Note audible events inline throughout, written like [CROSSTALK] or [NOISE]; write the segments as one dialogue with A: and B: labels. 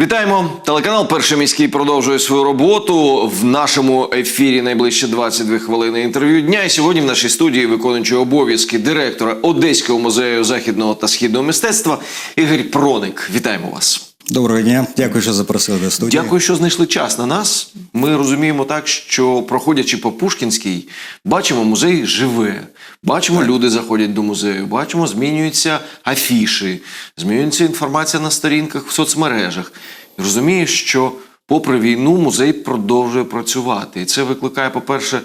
A: Вітаємо! Телеканал Перший міський продовжує свою роботу. В нашому ефірі найближче 22 хвилини інтерв'ю дня. І сьогодні в нашій студії виконуючий обов'язки директора Одеського музею західного та східного мистецтва Ігор Проник. Вітаємо вас!
B: Доброго дня, дякую, що запросили до студії.
A: Дякую, що знайшли час на нас. Ми розуміємо так, що проходячи по Пушкінській, бачимо, музей живе. Бачимо, люди заходять до музею, бачимо, змінюються афіші, змінюється інформація на сторінках в соцмережах. І розумію, що попри війну музей продовжує працювати. І це викликає, по-перше,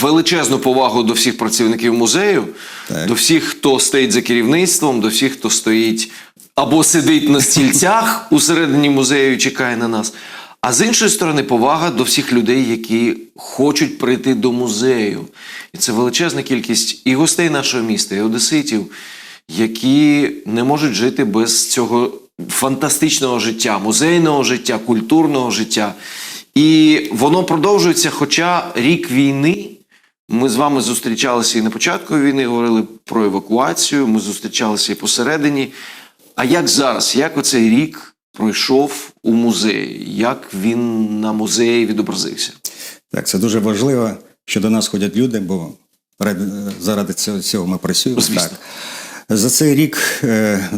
A: величезну повагу до всіх працівників музею,
B: Так.
A: до всіх, хто стоїть за керівництвом, до всіх, хто стоїть або сидить на стільцях усередині музею і чекає на нас. А з іншої сторони, повага до всіх людей, які хочуть прийти до музею. І це величезна кількість і гостей нашого міста, і одеситів, які не можуть жити без цього фантастичного життя, музейного життя, культурного життя. І воно продовжується, хоча рік війни. Ми з вами зустрічалися і на початку війни, говорили про евакуацію. Ми зустрічалися і посередині. А як зараз? Як оцей рік пройшов у музеї? Як він на музеї відобразився?
B: Так, це дуже важливо, що до нас ходять люди, бо заради цього, ми працюємо.
A: Звісно.
B: Так. За цей рік е,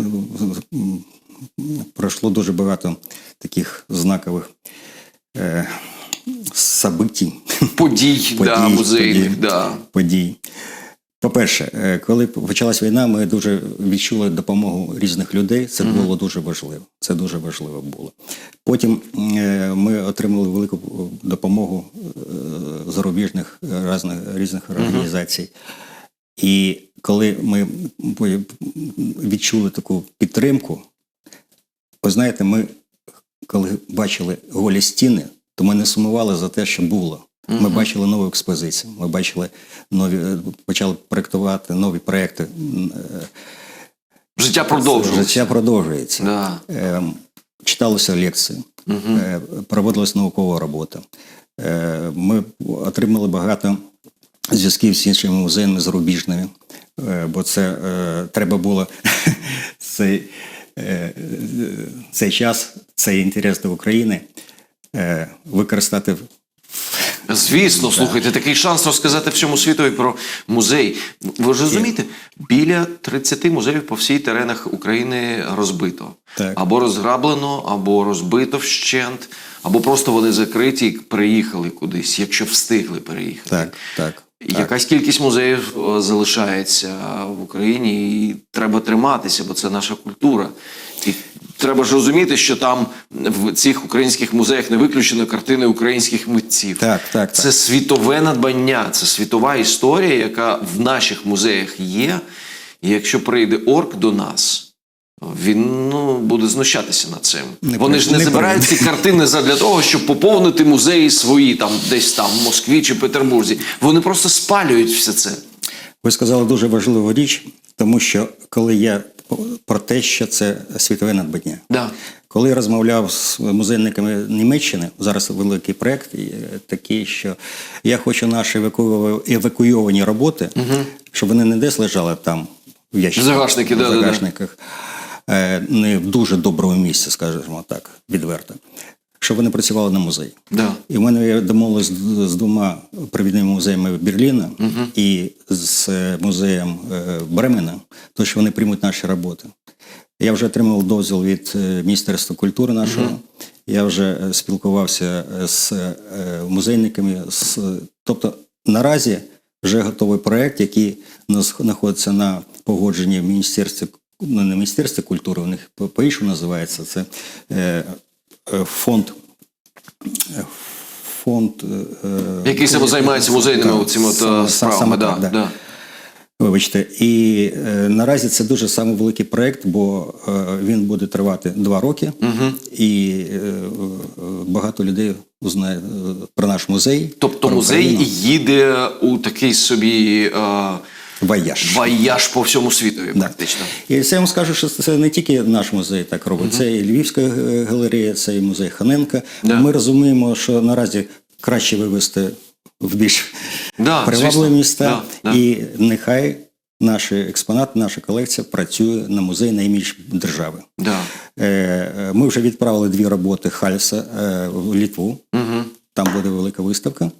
B: пройшло дуже багато таких знакових е, событий.
A: Подій, да, музейних.
B: подій,
A: Да.
B: подій. По-перше, е, коли почалась війна, ми дуже відчули допомогу різних людей. Це було дуже важливо. Це дуже важливо було. Потім е, ми отримали велику допомогу е, зарубіжних е, різних, різних організацій. І коли ми відчули таку підтримку, ви знаєте, ми коли бачили голі стіни, то ми не сумували за те, що було. Ми бачили нову експозицію, ми бачили нові, е, почали проектувати нові проекти. Е,
A: Життя продовжується.
B: Життя продовжується.
A: Да.
B: Е, Читалися лекції, е, проводилась наукова робота. Ми отримали багато зв'язків з іншими музеями зарубіжними, е, бо це треба було [LAUGHS] цей, цей час, цей інтерес до України використати
A: Звісно, слухайте, такий шанс розказати всьому світові про музей. Ви ж розумієте, біля 30 музеїв по всій теренах України розбито.
B: Так.
A: Або розграблено, або розбито вщент, або просто вони закриті і приїхали кудись, якщо встигли переїхати.
B: так, так.
A: Якась кількість музеїв е, залишається в Україні, і треба триматися, бо це наша культура. І треба ж розуміти, що там в цих українських музеях не виключено картини українських митців.
B: Так, так,
A: Це
B: так.
A: світове надбання, це світова історія, яка в наших музеях є. І якщо прийде орк до нас. Він ну буде знущатися над цим.
B: Не
A: Вони ж не,
B: не
A: забирають ці картини задля того, щоб поповнити музеї свої там, десь там, в Москві чи Петербурзі. Вони просто спалюють все це.
B: Ви сказали дуже важливу річ, тому що коли я про те, що це світове надбання.
A: Да.
B: Коли розмовляв з музейниками Німеччини, зараз великий проєкт е, такий, що я хочу наші еваку- евакуйовані роботи, щоб вони не десь лежали там в ящиках,
A: Загашники,
B: в
A: да, да, да.
B: е, не в дуже доброму місці, скажімо так, відверто, щоб вони працювали на музей.
A: Да.
B: І в мене я домовилась з, двома провідними музеями Берліна і з е, музеєм е, Бремена, то що вони приймуть наші роботи. Я вже отримав дозвіл від е, Міністерства культури нашого. Я вже спілкувався з музейниками. З, тобто наразі вже готовий проєкт, який знаходиться на погодженні в Міністерстві, ну не Міністерстві культури, у них по- по-іншому називається. Це фонд фонд. е,
A: Який себе займається музейними цими е, справами.
B: саме
A: Да,
B: да.
A: да.
B: Вибачте, і е, наразі це дуже самий великий проєкт, бо е, він буде тривати два роки, і е, е, багато людей узнає е, про наш музей.
A: Тобто
B: про
A: музей
B: Україну.
A: їде у такий собі е,
B: Вояж.
A: вояж по всьому світові, практично.
B: І це я вам скажу, що це не тільки наш музей так робить, це і Львівська галерея, це і музей Ханенка.
A: Да.
B: Ми розуміємо, що наразі краще вивести в більш
A: Да,
B: привабливі
A: звісно.
B: міста,
A: Да, да.
B: і нехай наші експонати, наша колекція працює на музей на держави.
A: Да.
B: Е, е, Ми вже відправили дві роботи Хальса е, в Літву.
A: Угу.
B: Там буде велика виставка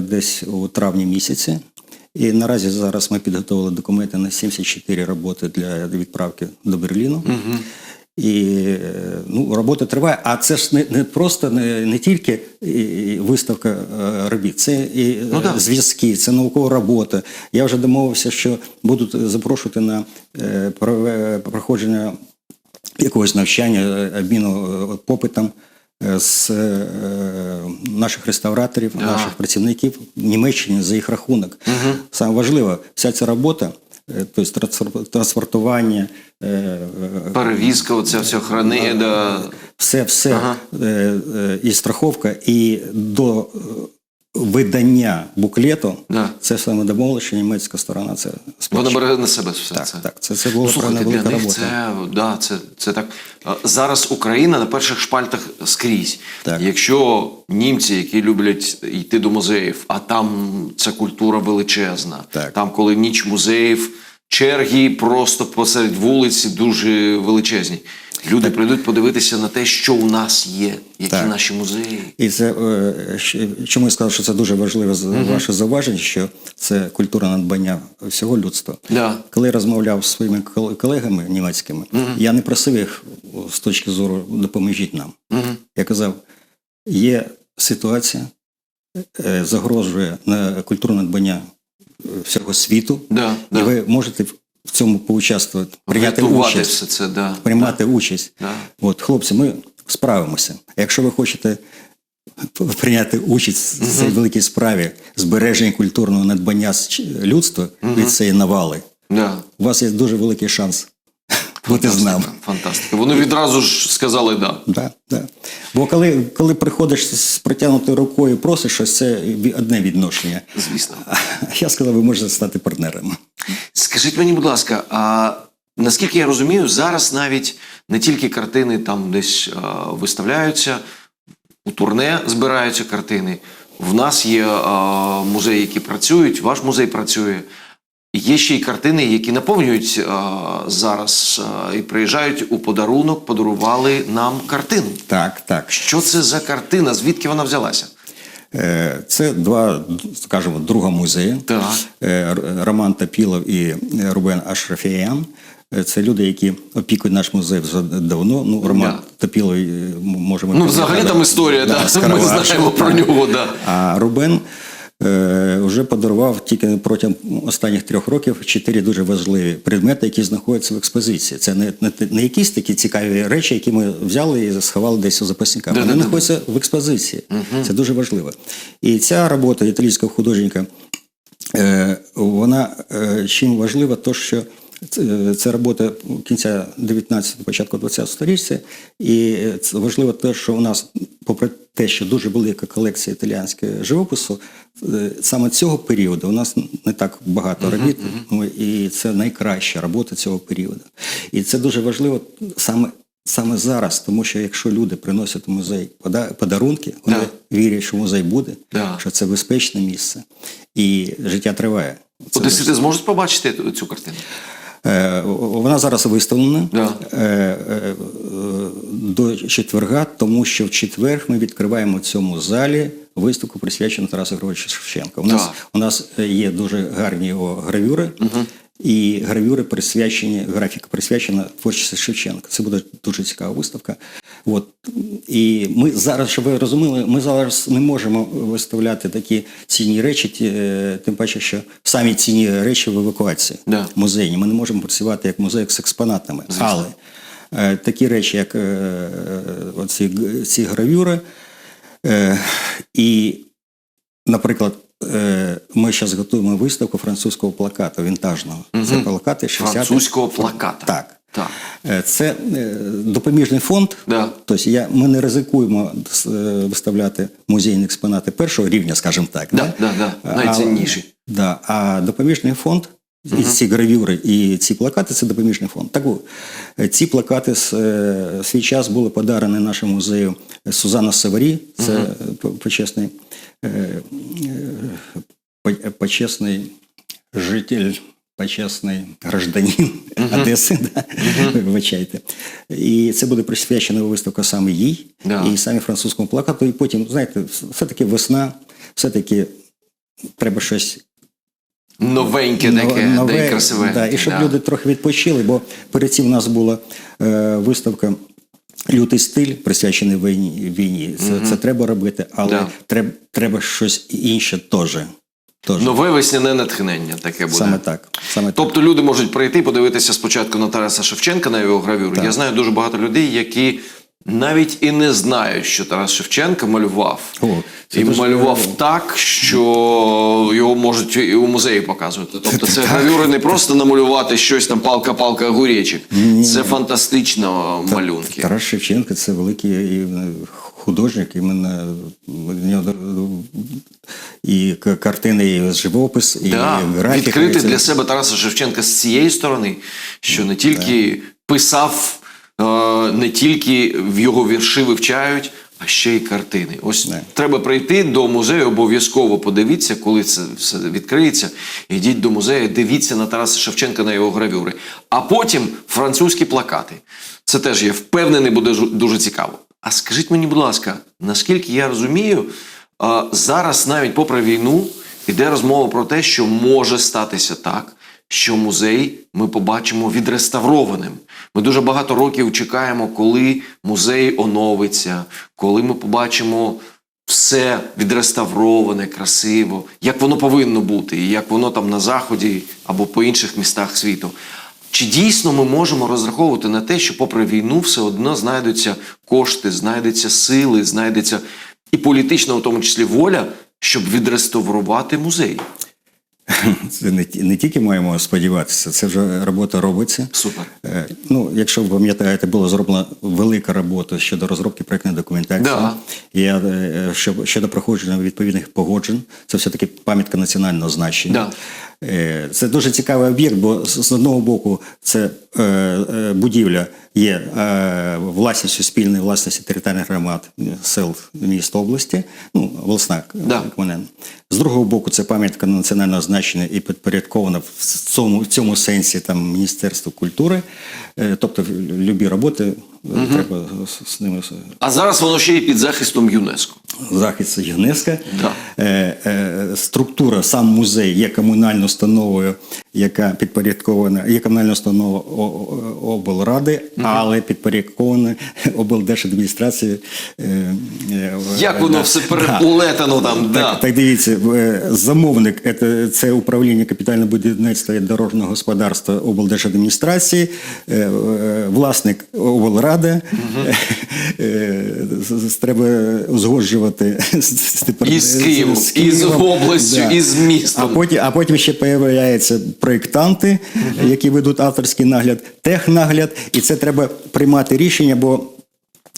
B: десь у травні місяці. І наразі зараз ми підготували документи на 74 роботи для відправки до Берліну.
A: Угу.
B: І е, ну, робота триває, а це ж не, не просто не, не тільки виставка е, робіт, це і е,
A: Ну, да.
B: зв'язки, це наукова робота. Я вже домовився, що будуть запрошувати на проходження якогось навчання, обміну попитом з е, наших реставраторів,
A: Да.
B: наших працівників в Німеччині за їх рахунок. Саме важливо, вся ця робота, е, тобто транспортування. е, е,
A: Перевізка, оця вся храни, да.
B: все, все
A: Ага.
B: е, е, і страховка, і до е, видання буклету,
A: Да.
B: це саме домовило, що німецька сторона це
A: Вона
B: сплачує.
A: бере на себе все
B: Так,
A: це.
B: так, це, це була
A: Ну, слухайте, для них
B: робота.
A: це, да, це, це так. Зараз Україна на перших шпальтах скрізь.
B: Так.
A: Якщо німці, які люблять йти до музеїв, а там ця культура величезна.
B: Так.
A: Там, коли ніч музеїв, черги просто посеред вулиці дуже величезні. Люди прийдуть подивитися на те, що у нас є, які
B: Так.
A: наші музеї.
B: І це е, чому я сказав, що це дуже важливе з- ваше зауваження, що це культура надбання всього людства.
A: Да.
B: Коли я розмовляв з своїми колегами німецькими, я не просив їх з точки зору допоможіть нам.
A: Мгм.
B: Я казав, є ситуація, е, загрожує на культурне надбання е, всього світу,
A: Да,
B: і
A: да.
B: ви можете в- цьому поучаствувати, прийняти участь
A: все це, да.
B: приймати участь.
A: Да.
B: От, хлопці, ми справимося. Якщо ви хочете прийняти участь в цій великій справі збереження культурного надбання людства угу. від цієї навали,
A: Да.
B: у вас є дуже великий шанс бути з нами.
A: Фантастика. Вони відразу ж сказали да.
B: Да, да. Бо коли, коли приходиш з протягнутою рукою, просиш щось, це одне відношення.
A: Звісно. [LAUGHS]
B: Я сказав, ви можете стати партнерами.
A: Скажіть мені, будь ласка, а наскільки я розумію, зараз навіть не тільки картини там десь а, виставляються, у турне збираються картини. В нас є а, музеї, які працюють, ваш музей працює. Є ще й картини, які наповнюють а, зараз а, і приїжджають у подарунок, подарували нам картину.
B: Так, так.
A: Що це за картина? Звідки вона взялася?
B: Е, Це два, скажімо, друга музею.
A: Так.
B: Е, Роман Тапілов і е, Рубен Ашрафіян. Е, Це люди, які опікують наш музей вже давно. Ну, Роман
A: Да.
B: Тапілов, е, можемо...
A: Ну, взагалі там історія, да,
B: з
A: ми знаємо про нього, да.
B: А Рубен е, вже подарував тільки протягом останніх трьох років чотири дуже важливі предмети, які знаходяться в експозиції. Це не, не, не якісь такі цікаві речі, які ми взяли і сховали десь у запасниках. Вони знаходяться в експозиції. Це дуже важливо. І ця робота італійського художника, е, вона е, чим важлива, то що це- робота кінця 19-го, початку 20-го сторіччя, і це важливо те, що у нас, попри те, що дуже велика колекція італіянського живопису, е, саме цього періоду у нас не так багато робіт, ну, і це найкраща робота цього періоду. І це дуже важливо саме. Саме зараз, тому що якщо люди приносять у музей пода- подарунки, вони
A: Да.
B: вірять, що музей буде,
A: Да.
B: що це безпечне місце, і життя триває. Це
A: Одесити зможуть побачити цю картину?
B: Е, Вона зараз виставлена
A: Да.
B: е, е, до четверга, тому що в четвер ми відкриваємо в цьому залі виставку, присвячену Тарасу Григоровичу Шевченка. У нас,
A: Так.
B: у нас є дуже гарні його гравюри, і гравюри присвячені, графіка присвячена творчості Шевченка. Це буде дуже цікава виставка. От. І ми зараз, щоб ви розуміли, ми зараз не можемо виставляти такі цінні речі, е, тим паче, що самі цінні речі в евакуації
A: Да.
B: музейні. Ми не можемо працювати як музей з експонатами. Але е, такі речі, як е, оці, ці гравюри, і, наприклад, ми зараз готуємо виставку французького плакату вінтажного. Це плакати 60
A: Французького плаката.
B: Так.
A: Так.
B: Е, Це е, допоміжний фонд.
A: Да.
B: Тобто я, ми не ризикуємо е, виставляти музейні експонати першого рівня, скажімо так.
A: Да, да, да, найцінніші.
B: А, да, а допоміжний фонд, і ці гравюри, і ці плакати це допоміжний фонд. Так ці плакати свій час були подарені нашому музею Сузана Саварі, це по- почесний, по- почесний житель почесний гражданин Одеси, да? вибачайте. І це буде присвячена виставка саме їй
A: Да.
B: і саме французькому плакату. І потім, знаєте, все-таки весна, все-таки треба щось
A: Новеньке таке,
B: нове,
A: красиве.
B: Да, і щоб
A: Да.
B: люди трохи відпочили, бо перед цим у нас була е, виставка. Лютий стиль присвячений війні. війні. Це, це треба робити, але
A: Да.
B: треба, треба щось інше теж. Теж.
A: Нове весняне натхнення таке буде.
B: Саме так. Саме так.
A: Тобто люди можуть прийти, подивитися спочатку на Тараса Шевченка на його гравюру. Я знаю дуже багато людей, які навіть і не знають, що Тарас Шевченка малював.
B: О,
A: і малював
B: важливо.
A: так, що його можуть і у музеї показувати. Тобто це гравюри не просто намалювати щось там палка-палка огуречик. Це фантастично малюнки.
B: Тарас Шевченко це великий і, художник, іменно в і картини, і живопис, і
A: Да,
B: графіка.
A: відкрити
B: і
A: для себе Тараса Шевченка з цієї сторони, що не тільки писав, е, не тільки в його вірші вивчають, а ще й картини. Ось
B: Да.
A: треба прийти до музею, обов'язково подивіться, коли це все відкриється. Йдіть до музею, дивіться на Тараса Шевченка на його гравюри. А потім французькі плакати. Це теж я впевнений, буде дуже цікаво. А скажіть мені, будь ласка, наскільки я розумію, зараз навіть попри війну йде розмова про те, що може статися так, що музей ми побачимо відреставрованим. Ми дуже багато років чекаємо, коли музей оновиться, коли ми побачимо все відреставроване, красиво, як воно повинно бути, і як воно там на заході або по інших містах світу. Чи дійсно ми можемо розраховувати на те, що попри війну все одно знайдуться кошти, знайдуться сили, знайдеться і політична, у тому числі воля, щоб відреставрувати музей?
B: Це не, не тільки маємо сподіватися, це вже робота робиться.
A: Супер.
B: Е, Ну, якщо ви пам'ятаєте, була зроблена велика робота щодо розробки проєктної документації.
A: Да.
B: Я, е, щодо, щодо проходження відповідних погоджень, це все-таки пам'ятка національного значення.
A: Да.
B: Е, Це дуже цікавий об'єкт, бо з одного боку це е, е, будівля є е, власністю спільної власності територіальних громад е, сел міст області, ну, обласна
A: Да.
B: комунальна. З другого боку, це пам'ятка національного значення і підпорядкована в цьому, в цьому сенсі там, Міністерству культури. Е, Тобто любі роботи е, треба з, з ними
A: А зараз воно ще й під захистом ЮНЕСКО.
B: захист ЮНЕСКО.
A: Да.
B: Е, е, структура, сам музей є комунальною установою, яка підпорядкована, є комунальна установа облради, але підпорядкована облдержадміністрації. Е, е,
A: Як воно все переплетено там, да.
B: Так, так дивіться, е, замовник це, управління капітального будівництва і дорожнього господарства облдержадміністрації, е, е, власник облради. Е, Треба узгоджувати з, з,
A: І з Києвом, і з областю, і з містом.
B: А потім, а потім ще появляються проєктанти, які ведуть авторський нагляд, технагляд, і це треба приймати рішення, бо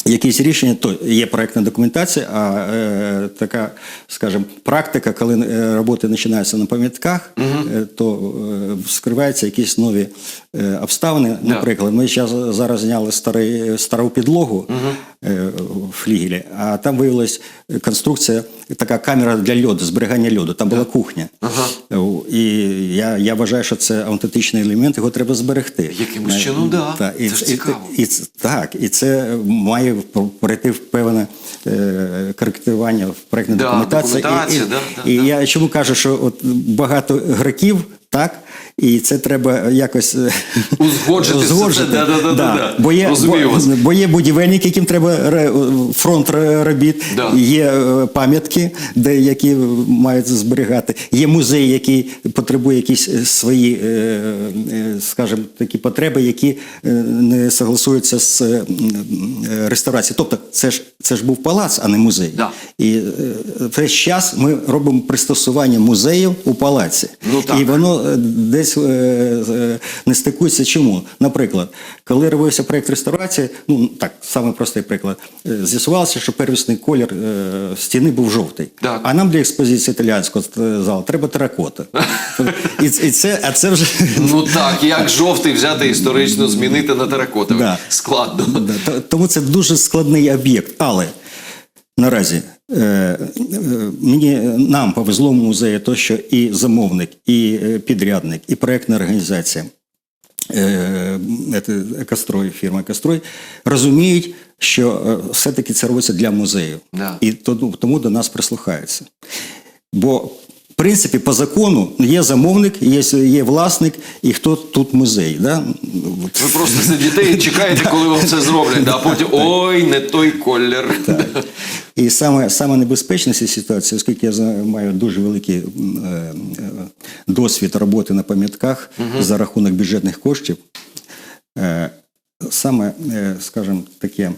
B: якісь рішення, то є проєктна документація, а е, така, скажімо, практика, коли е, роботи починаються на пам'ятках, е, то е, скриваються якісь нові е, обставини. Наприклад, ми зараз, зараз зняли старий, стару підлогу. Е, в флігелі, а там виявилась конструкція, така камера для льоду, зберігання льоду. Там була кухня. О, І я, я вважаю, що це аутентичний елемент, його треба зберегти.
A: Якимось чином, да.
B: Та, і,
A: Це ж
B: і-
A: цікаво.
B: і це- так, і це має перейти в певне е, коректування в проєктній
A: Да,
B: документації. і, і,
A: да, да,
B: і
A: да.
B: я чому кажу, що от багато граків, так, і це треба якось е,
A: Узгоджити це, да-да-да-да-да.
B: Бо є, бо, бо є будівельники, яким треба фронт робіт,
A: Да.
B: є е, пам'ятки, де які мають зберігати. Є музей, який потребує якісь е, свої, скажімо, такі потреби, які не согласуються з реставрацією. Тобто, це ж це ж був палац, а не музей.
A: Да.
B: І весь час ми робимо пристосування музеїв у палаці.
A: Ну, так.
B: І воно е, десь е, е, не стикується. Чому? Наприклад, коли робився проєкт реставрації, ну так, саме простий приклад, е, з'ясувалося, що первісний колір стіни був жовтий.
A: Так.
B: А нам для експозиції італіянського е, залу треба теракота. [LAUGHS] І, і це, а це вже
A: Ну так, як жовтий взяти історично змінити на теракотовий?
B: Да.
A: Складно.
B: Да, тому це дуже складний об'єкт. Але наразі Мені нам повезло в музеї, то що і замовник, і е, підрядник, і проектна організація Кастрой, фірма Кастрой розуміють, що е, все-таки це робиться для музею.
A: Да.
B: І тому, тому до нас прислухаються. Бо, в принципі, по закону є замовник, є, є власник, і хто тут музей. Да?
A: Ви просто сидите і чекаєте, [LAUGHS] коли вам це зроблять, да, а потім ой, не той колір.
B: І саме, саме небезпечна ця ситуація, оскільки я маю дуже великий е, е, досвід роботи на пам'ятках за рахунок бюджетних коштів, е, саме, е, скажімо, таке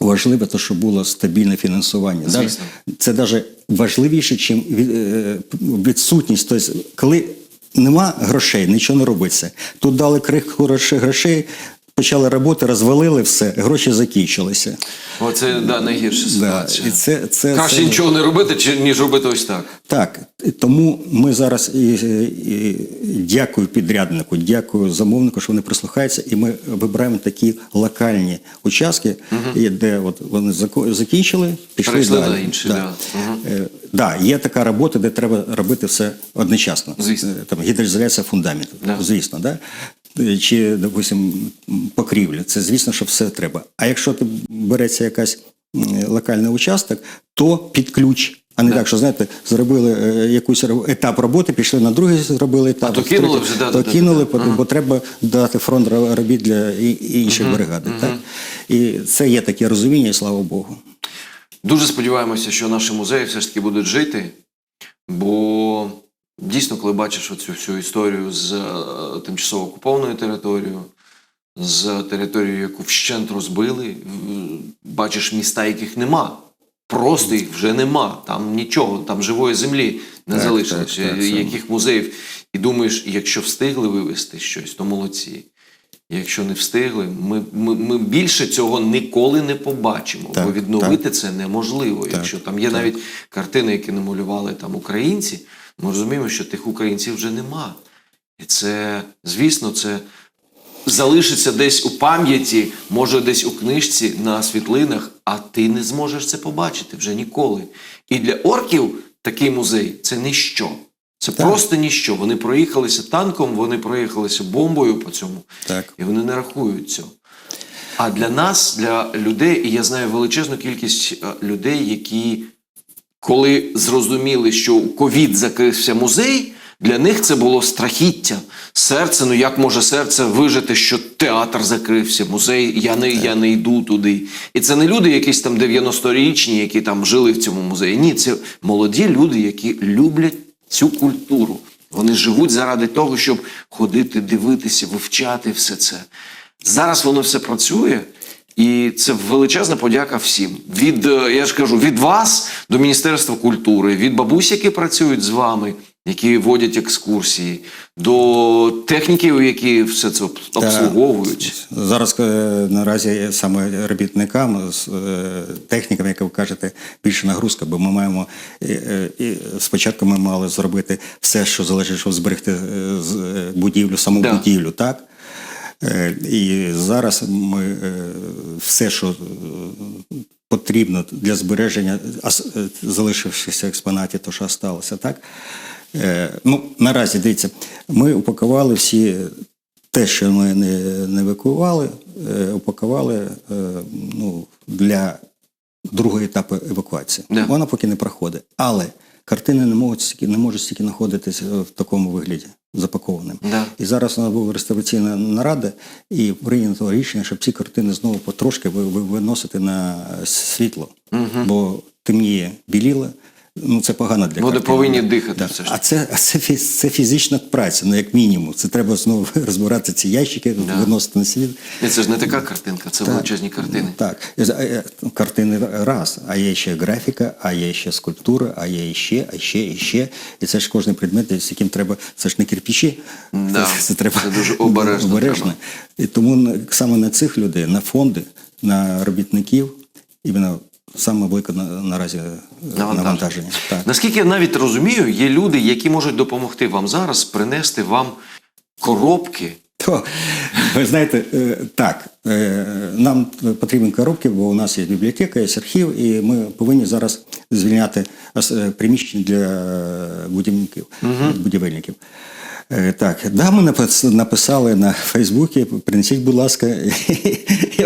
B: важливе, то, що було стабільне фінансування. Даже-
A: Звісно.
B: Це навіть важливіше, ніж відсутність. Тобто, коли нема грошей, нічого не робиться. Тут дали крих грошей, почали роботи, розвалили все, гроші закінчилися.
A: Оце да, найгірша
B: Да, і це, це,
A: Краще
B: це,
A: нічого не робити, чи- ніж робити ось так.
B: Так, тому ми зараз і, і дякую підряднику, дякую замовнику, що вони прислухаються, і ми вибираємо такі локальні участки, і де от вони закінчили, пішли
A: Перейшли
B: далі.
A: на інші, да. Мгм.
B: Е, да, є така робота, де треба робити все одночасно.
A: Звісно.
B: Е, Там гідроізоляція фундаменту,
A: Да.
B: звісно, да? Чи, допустим, покрівля. Це звісно, що все треба. А якщо ти береться якась локальний участок, то під ключ. А не так, що знаєте, зробили е, якийсь етап роботи, пішли на другий, зробили етап.
A: то кинули вже, да,
B: то кинули, бо- треба дати фронт робіт для інших бригади. Так? І це є таке розуміння, і слава Богу.
A: Дуже сподіваємося, що наші музеї все ж таки будуть жити, бо дійсно, коли бачиш оцю всю історію з е, тимчасово окупованою територією, з територією, яку вщент розбили, бачиш міста, яких нема. Просто їх вже нема. Там нічого, там живої землі не
B: Так,
A: залишилось.
B: так, так,
A: Е. Яких музеїв. І думаєш, якщо встигли вивезти щось, то молодці. Якщо не встигли, ми, ми, ми більше цього ніколи не побачимо.
B: Так,
A: бо відновити це неможливо.
B: Так,
A: Якщо там є навіть картини, які намалювали там українці, ми розуміємо, що тих українців вже нема. І це, звісно, це залишиться десь у пам'яті, може десь у книжці на світлинах, а ти не зможеш це побачити вже ніколи. І для орків такий музей це ніщо. Це
B: Так.
A: просто ніщо. Вони проїхалися танком, вони проїхалися бомбою по цьому,
B: Так.
A: і вони не рахують цього. А для нас, для людей, і я знаю величезну кількість е, людей, які, коли зрозуміли, що ковід закрився музей, для них це було страхіття. Серце, ну як може серце вижити, що театр закрився, музей, я не, я не йду туди. І це не люди, якісь там 90-річні, які там жили в цьому музеї. Ні, це молоді люди, які люблять цю культуру. Вони живуть заради того, щоб ходити, дивитися, вивчати все це. Зараз воно все працює, і це величезна подяка всім. Від, е, я ж кажу, від вас до Міністерства культури, від бабусь, які працюють з вами, які водять екскурсії, до техніків, які все це обслуговують.
B: Зараз е, наразі саме робітникам, з е, технікам, як ви кажете, більше нагрузка, бо ми маємо і спочатку ми мали зробити все, що залежить, щоб зберегти будівлю, саму
A: Да.
B: будівлю, так? Е, І зараз ми е, все, що е, потрібно для збереження залишившихся експонатів, то що сталося, так? Ну, наразі дивіться, ми упакували всі те, що ми не, не евакуювали, упакували ну, для другого етапу евакуації.
A: Да.
B: Вона поки не проходить. Але картини не можуть стільки, не можуть стільки знаходитися в такому вигляді запакованим.
A: Да.
B: І зараз у нас була реставраційна нарада, і прийнято рішення, щоб ці картини знову потрошки ви- ви- виносити на світло, бо темніє біліло. Ну, це погано для
A: Вони повинні дихати
B: Да.
A: все ж
B: А це, а це, це фізична праця, ну як мінімум. Це треба знову [LAUGHS] розбирати ці ящики, виносити на світ.
A: І це ж не така картинка, це величезні картини.
B: Так, е, е, картини раз, а є ще графіка, а є ще скульптура, а є ще, а ще, і ще. І це ж кожен предмет, з яким треба, це ж не кирпичі.
A: Да,
B: це, треба
A: це дуже обережно треба.
B: І тому саме на цих людей, на фонди, на робітників, іменно саме велике на, наразі е,
A: Навантаження.
B: навантаження. Так.
A: Наскільки я навіть розумію, є люди, які можуть допомогти вам зараз принести вам коробки
B: То, ви знаєте, е, так, е, нам потрібні коробки, бо у нас є бібліотека, є архів, і ми повинні зараз звільняти приміщення для будівників, будівельників. Е, Так, да, ми написали на Фейсбуці, принесіть, будь ласка.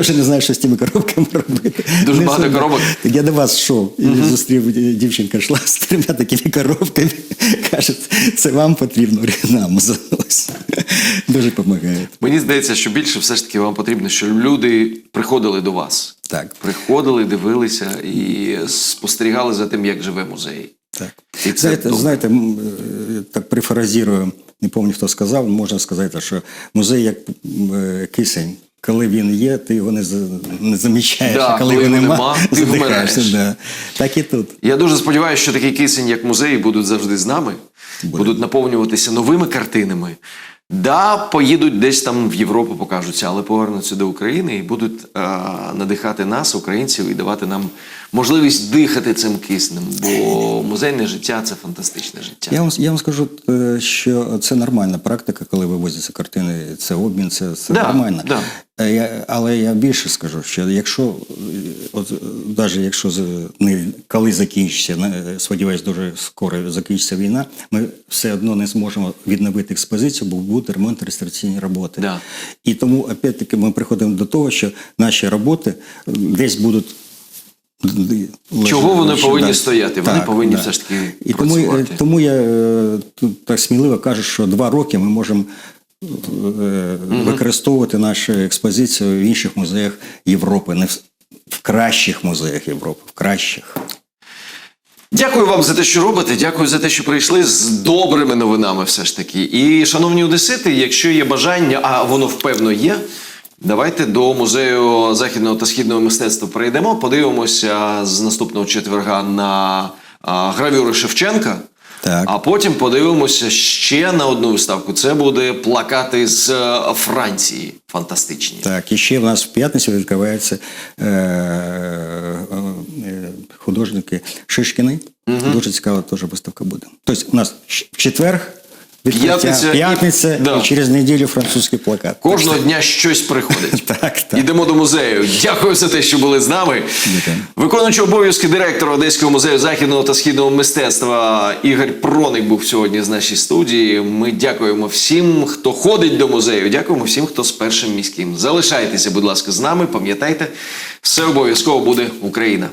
B: Вже не знаю, що з тими коробками робити.
A: Дуже
B: Не
A: багато коробок?
B: Так я до вас йшов і зустрів е, дівчинка йшла з трьома такими коробками. Каже, це вам потрібно, нам. Дуже допомагає.
A: Мені здається, що більше все ж таки вам потрібно, щоб люди приходили до вас.
B: Так,
A: Приходили, дивилися і спостерігали за тим, як живе музей.
B: так.
A: І це
B: знаєте,
A: добре.
B: знаєте, е, так прифразірую, не пам'ятаю, хто сказав, можна сказати, що музей як е, кисень. Коли він є, ти його не, не замічаєш,
A: Да,
B: а коли,
A: коли
B: його нема,
A: нема, ти вмираєш.
B: Да. Так і тут.
A: Я дуже сподіваюся, що такий кисень, як музеї, будуть завжди з нами, будуть наповнюватися новими картинами. Да, поїдуть десь там в Європу, покажуться, але повернуться до України і будуть а, надихати нас, українців, і давати нам можливість дихати цим киснем. Бо музейне життя це фантастичне життя.
B: Я вам, я вам скажу, е, що це нормальна практика, коли вивозяться картини, це обмін, це, це
A: Да,
B: нормально.
A: да.
B: Е, Я, але я більше скажу, що якщо, е, от, навіть якщо не, коли закінчиться, сподіваюсь, дуже скоро закінчиться війна, ми все одно не зможемо відновити експозицію, бо будуть ремонт реставраційні роботи.
A: Да.
B: І тому, опять-таки, ми приходимо до того, що наші роботи десь будуть.
A: Чого вони
B: лежати,
A: повинні
B: да.
A: стояти? Вони повинні все ж таки
B: І тому, е,
A: працювати.
B: тому я е, так сміливо кажу, що два роки ми можемо е, використовувати нашу експозицію в інших музеях Європи, не в, в кращих музеях Європи, в кращих.
A: Дякую вам за те, що робите. Дякую за те, що прийшли з добрими новинами, все ж таки. І, шановні одесити, якщо є бажання, а воно впевно є. Давайте до музею західного та східного мистецтва перейдемо. Подивимося з наступного четверга на гравюри Шевченка.
B: Так.
A: А потім подивимося ще на одну виставку. Це буде плакати з е, Франції. Фантастичні.
B: Так, і ще в нас в п'ятницю відкриваються е, е, художники Шишкіни. Дуже цікава теж виставка буде. Тобто у нас в четвер відкриття,
A: П'ятниця і-
B: п'ятниця
A: да.
B: і через неділю французький плакат.
A: Кожного дня щось приходить. [LAUGHS]
B: Так, так.
A: Ідемо до музею. Дякую за те, що були з нами.
B: Дякую.
A: Виконуючий обов'язки директора Одеського музею західного та східного мистецтва Ігор Проник був сьогодні з нашій студії. Ми дякуємо всім, хто ходить до музею. Дякуємо всім, хто з першим міським. Залишайтеся, будь ласка, з нами. Пам'ятайте, все обов'язково буде Україна.